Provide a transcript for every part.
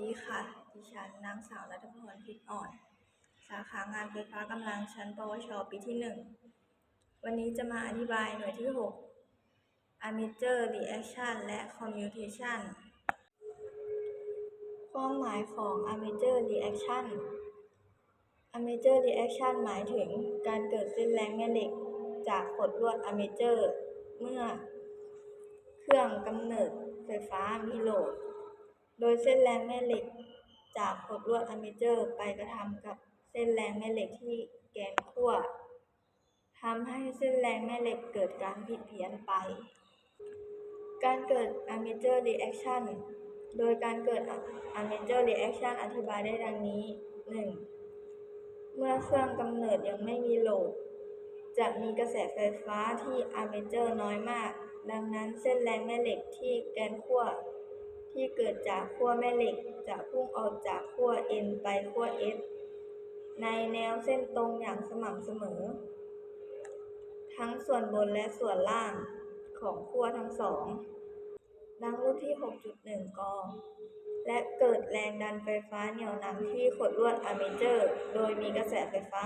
ดีค่ะ ดิฉันนางสาวรัตพรพิษอ่อน สาขางานไฟฟ้ากำลังชั้นปวช ปีที่1วันนี้จะมาอธิบายหน่วยที่6 Armature Reaction และ Commutation ความหมายของ Armature Reaction Armature Reaction หมายถึงการเกิดเส้นแรงแม่เหล็ก จากขดลวด Armature เมื่อเครื่องกำเนิดไฟฟ้ามีโหลด โดยเส้นแรงแม่เหล็กจากขดลวดอะเมเจอร์ไปกระทำกับเส้นแรงแม่เหล็กที่แกนขั้วทำให้เส้นแรงแม่เหล็กเกิดการผิดเพี้ยนไป การเกิด armature reaction โดยการเกิด armature reaction อธิบายได้ดังนี้ 1. เมื่อเครื่องกำเนิดยังไม่มีโหลด จะมีกระแสไฟฟ้าที่ armature น้อยมาก ดังนั้นเส้นแรงแม่เหล็กที่แกนขั้ว ที่เกิดจากขั้วแม่เหล็กจะพุ่งออกจากขั้ว N ไปขั้ว S ในแนวเส้นตรงอย่างสม่ำเสมอ ทั้งส่วนบนและส่วนล่างของขั้วทั้งสองดังรูปที่ 6.1 กอ และเกิดแรงดันไฟฟ้าเหนี่ยวนำที่ขดลวดอะร์เมเจอร์ โดยมีกระแสไฟฟ้า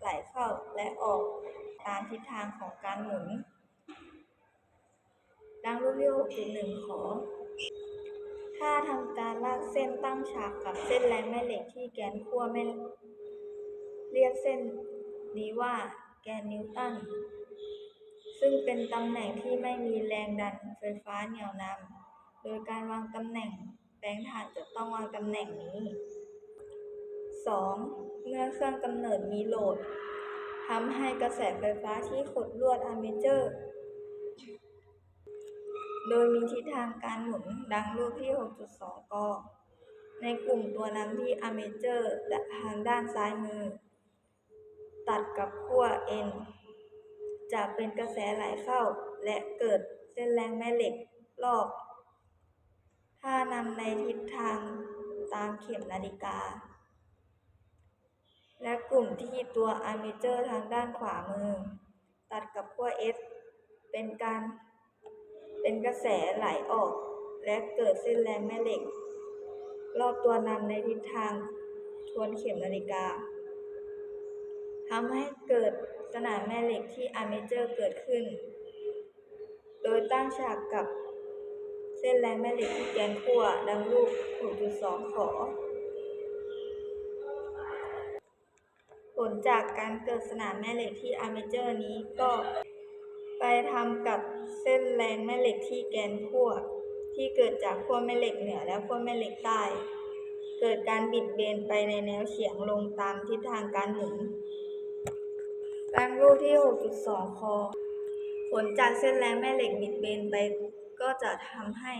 ไหลเข้าและออกตามทิศทางของการหมุน ดังรูปที่ 6.1 ขอ ถ้าทำการลากเส้นตั้งฉากกับเส้นแรงแม่เหล็กที่แกนขั้วแม่เรียกเส้นนี้ว่าแกนนิวตัน ซึ่งเป็นตำแหน่งที่ไม่มีแรงดันไฟฟ้าเหนี่ยวนำโดยการวางตำแหน่งแปลงถ่านจะต้องวางตำแหน่งนี้ 2. เมื่อเครื่องกำเนิดมีโหลดทำให้กระแสไฟฟ้าที่ขดลวดอะร์เมเจอร์ โดยมีทิศทางการหมุนดังรูปที่ 6.2 ก ในกลุ่มตัวนำที่อะร์เมเจอร์และทางด้านซ้ายมือ ตัดกับขั้ว N จะเป็นกระแสไหลเข้าและเกิดเส้นแรงแม่เหล็กรอบ ถ้านำในทิศทางตามเข็มนาฬิกา และกลุ่มที่ตัวอะร์เมเจอร์ทางด้านขวามือ ตัดกับขั้ว S เป็นการ เป็นกระแสไหลออก และเกิดเส้นแรงแม่เหล็ก รอบตัวนำในทิศทางทวนเข็มนาฬิกาทำให้เกิดสนามแม่เหล็กที่อาร์เมเจอร์เกิดขึ้น โดยตั้งฉากกับเส้นแรงแม่เหล็กที่แกนขั้วดังรูป 6.2 ขอ ผลจากการเกิดสนามแม่เหล็กที่อาร์เมเจอร์นี้ก็ ไปทำกับเส้นแรงแม่เหล็กที่แกนขั้วที่เกิดจากขั้วแม่เหล็กเหนือและขั้วแม่เหล็กใต้ เกิดการบิดเบนไปในแนวเฉียงลงตามทิศทางการหมุนดังรูปที่ 6.2 คอ ผลจากเส้นแรงแม่เหล็กบิดเบนไป ก็จะทำให้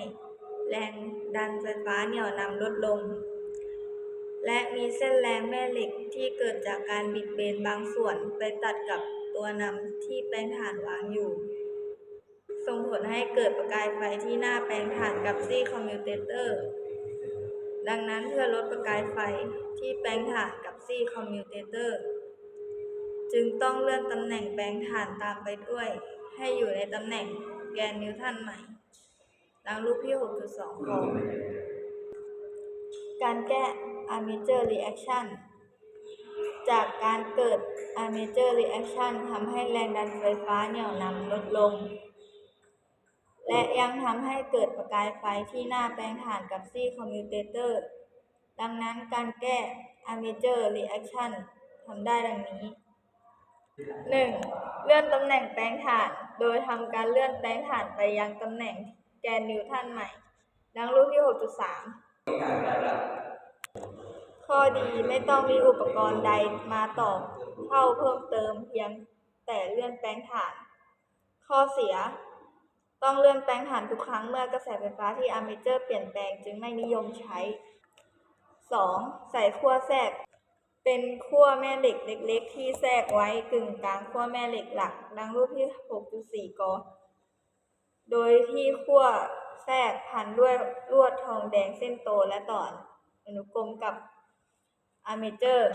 แรงดันไฟฟ้าเหนี่ยวนำลดลง และมีเส้นแรงแม่เหล็กที่เกิดจากการบิดเบนบางส่วนไปตัดกับ ตัวนำที่แปลงถ่านวางอยู่ ส่งผลให้เกิดประกายไฟที่หน้าแปลงถ่านกับซี่คอมมิวเตเตอร์ ดังนั้นเพื่อลดประกายไฟที่แปลงถ่านกับซี่คอมมิวเตเตอร์ จึงต้องเลื่อนตำแหน่งแปลงถ่านตามไปด้วย ให้อยู่ในตำแหน่งแกนนิวตันใหม่ดังรูปที่ 6.2ของการแก้ armature reaction จ จากการเกิด armature reaction ทำให้แรงดันไฟฟ้าเหนี่ยวนำลดลง และยังทำให้เกิดประกายไฟที่หน้าแปลงถ่านกับซี่คอมมิวเตเตอร์ ดังนั้นการแก้ armature reaction ทำได้ดังนี้ 1. เลื่อนตำแหน่งแปลงถ่าน โดยทำการเลื่อนแปลงถ่านไปยังตำแหน่งแกนนิวตันใหม่ ดังรูปที่ 6.3 ข้อดีไม่ต้องมีอุปกรณ์ใดมาต่อเข้าเพิ่มเติมเพียงแต่เลื่อนแปลงถ่าน ข้อเสีย ต้องเลื่อนแปลงถ่านทุกครั้งเมื่อกระแสไฟฟ้าที่อาร์เมเจอร์เปลี่ยนแปลงจึงไม่นิยมใช้ 2. ใส่ขั้วแทรก เป็นขั้วแม่เหล็กเล็ก ๆ ที่แทรกไว้กึ่งกลางขั้วแม่เหล็กหลัก ดังรูปที่ 6.4 ก โดยที่ขั้วแทรกพันด้วยลวดทองแดงเส้นโตและต่ออนุกรมกับ อาร์เมเจอร์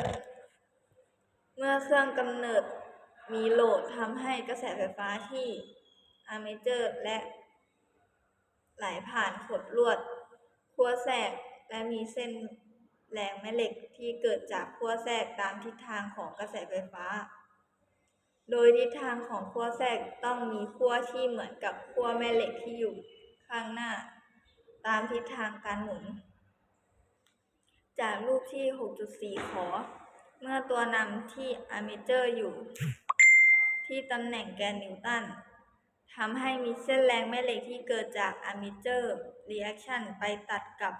เมื่อเครื่องกำเนิดมีโหลดทำให้กระแสไฟฟ้าที่อาร์เมเจอร์ และไหลผ่านขดลวดขั้วแทรกและมีเส้นแรงแม่เหล็กที่เกิดจากขั้วแทรกตามทิศทางของกระแสไฟฟ้า โดยทิศทางของขั้วแทรกต้องมีขั้วที่เหมือนกับขั้วแม่เหล็กที่อยู่ข้างหน้า ตามทิศทางการหมุน จากรูปที่ 6.4 ขอ เมื่อตัวนำที่อะมิเจอร์อยู่ ที่ตำแหน่งแกนนิวตันทำให้มีเส้นแรงแม่เหล็กที่เกิดจากอะมิเจอร์รีแอคชั่นไปตัดกับ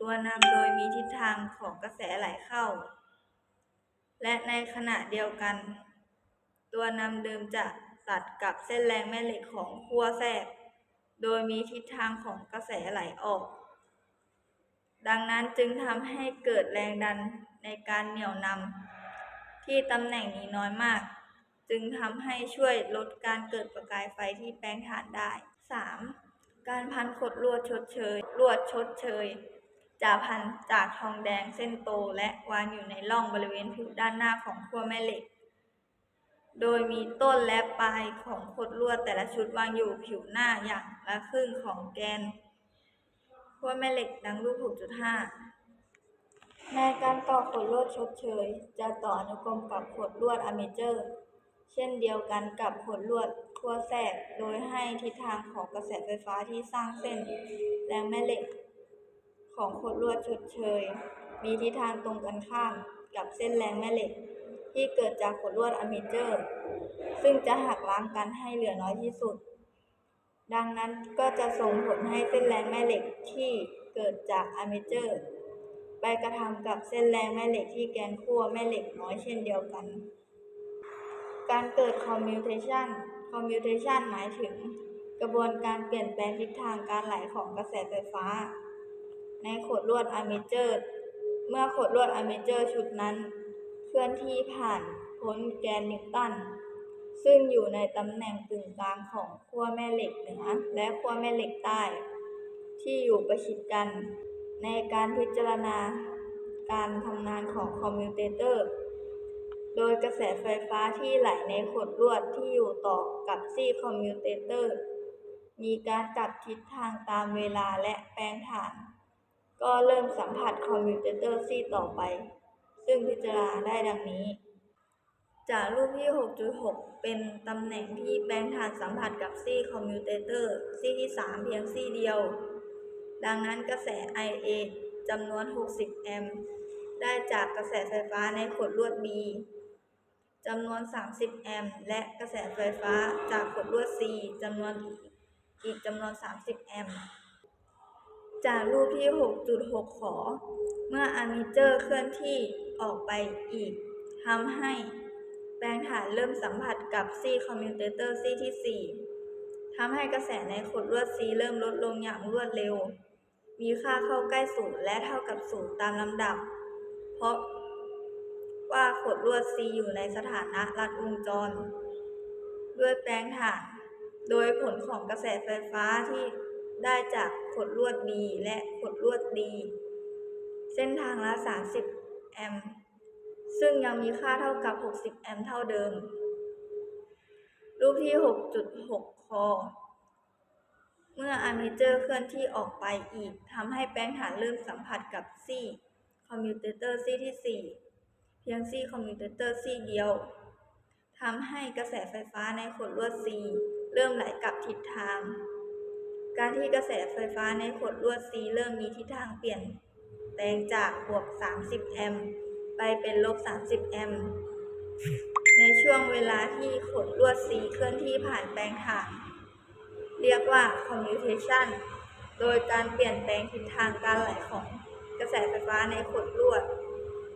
ตัวนำโดยมีทิศทางของกระแสไหลเข้า และในขณะเดียวกัน ตัวนำเดิมจะตัดกับเส้นแรงแม่เหล็กของขั้วแทรก โดยมีทิศทางของกระแสไหลออก ดังนั้นจึงทำให้เกิดแรงดันในการเหนี่ยวนำที่ตำแหน่งนี้น้อยมาก จึงทำให้ช่วยลดการเกิดประกายไฟที่แปลงถ่านได้ 3. การพันขดลวดชดเชย ลวดชดเชยจะพันจากทองแดงเส้นโตและวางอยู่ในร่องบริเวณผิวด้านหน้าของขั้วแม่เหล็ก โดยมีต้นและปลายของขดลวดแต่ละชุดวางอยู่ผิวหน้าอย่างละครึ่งของแกน ขั้วแม่เหล็กดังรูป 6.5 ในการต่อขดลวดชดเชย จะต่ออนุกรมกับขดลวดอะเมเจอร์ เช่นเดียวกันกับขดลวดขั้วแทรกโดยให้ทิศทางของกระแสไฟฟ้าที่สร้างเส้นแรงแม่เหล็ก ของขดลวดชดเชย มีทิศทางตรงกันข้ามกับเส้นแรงแม่เหล็ก ที่เกิดจากขดลวดอะเมเจอร์ ซึ่งจะหักล้างกันให้เหลือน้อยที่สุด ดังนั้นก็จะส่งผลให้เส้นแรงแม่เหล็กที่เกิดจากอะเมเจอร์ไปกระทำกับเส้นแรงแม่เหล็กที่แกนขั้วแม่เหล็กน้อยเช่นเดียวกัน การเกิด commutation commutation หมายถึง กระบวนการเปลี่ยนแปลงทิศทางการไหลของกระแสไฟฟ้า ในขดลวดอะเมเจอร์เมื่อขดลวดอะเมเจอร์ชุดนั้น เคลื่อนที่ผ่านพ้นแกนนิวตัน ซึ่งอยู่ในตำแหน่งกึ่งกลางของขั้วแม่เหล็กเหนือ และขั้วแม่เหล็กใต้ ที่อยู่ประชิดกัน ในการพิจารณาการทำงานของคอมมิวเตเตอร์ โดยกระแสไฟฟ้าที่ไหลในขดลวดที่อยู่ต่อกับซี่คอมมิวเตเตอร์ มีการกลับทิศทางตามเวลาและแปลงฐาน ก็เริ่มสัมผัสคอมมิวเตเตอร์ซี่ต่อไป ซึ่งพิจารณาได้ดังนี้ จากรูปที่ 6.6 เป็นตำแหน่งที่แปลงฐานสัมผัสกับซี่คอมมิวเตเตอร์ซี่ที่ 3 เพียงซี่เดียว ดังนั้นกระแส IA จำนวน 60 แอมป์ได้จากกระแสไฟฟ้าในขดลวด B จำนวน 30 แอมป์และกระแสไฟฟ้าจากขดลวด C จำนวนอีกจำนวน 30 แอมป์จากรูปที่ 6.6 ขอ เมื่ออะมิเจอร์เคลื่อนที่ออกไปอีกทำให้ แปลงฐานเริ่มสัมผัสกับซี่คอมมิวเตเตอร์ซี่ที่ 4 ทำให้กระแสในขดลวด C เริ่มลดลงอย่างรวดเร็ว มีค่าเข้าใกล้ศูนย์และเท่ากับศูนย์ตามลำดับ เพราะว่าขดลวด C อยู่ในสถานะลัดวงจร ด้วยแปลงฐาน โดยผลของกระแสไฟฟ้าที่ได้จากขดลวด B และขดลวด D เส้นทางละ 30 แอมป์ ซึ่งยังมีค่าเท่ากับ 60 แอมป์เท่าเดิม รูปที่ 6.6 คอ เมื่ออะมิเจอร์เคลื่อนที่ออกไปอีกทำให้แปลงฐานเริ่มสัมผัสกับซี่คอมมิวเตเตอร์ซี่ที่ 4 เพียงซี่คอมมิวเตเตอร์ซี่เดียวทำให้กระแสไฟฟ้าในขดลวด C เริ่มไหลกลับทิศทาง การที่กระแสไฟฟ้าในขดลวด C เริ่มมีทิศทางเปลี่ยนแปลงจากบวก 30 แอมป์ ไปเป็นลบ 30 แอมป์ในช่วงเวลาที่ขดลวด C เคลื่อนที่ผ่านแปลงฐานเรียกว่า commutation โดยการเปลี่ยนแปลงทิศทางการไหลของกระแสไฟฟ้าในขดลวด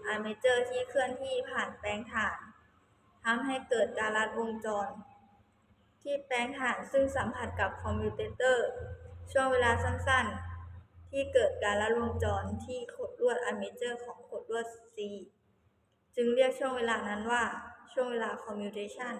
อาร์เมเจอร์ที่เคลื่อนที่ผ่านแปลงฐานทำให้เกิดการลัดวงจร ที่แปลงฐานซึ่งสัมผัสกับคอมมิวเตเตอร์ ช่วงเวลาสั้นๆ ที่เกิดการละลวงจรที่ขดลวดอาร์เมเจอร์ของขดลวด C จึงเรียกช่วงเวลานั้นว่าช่วงเวลาคอมมิวเทชัน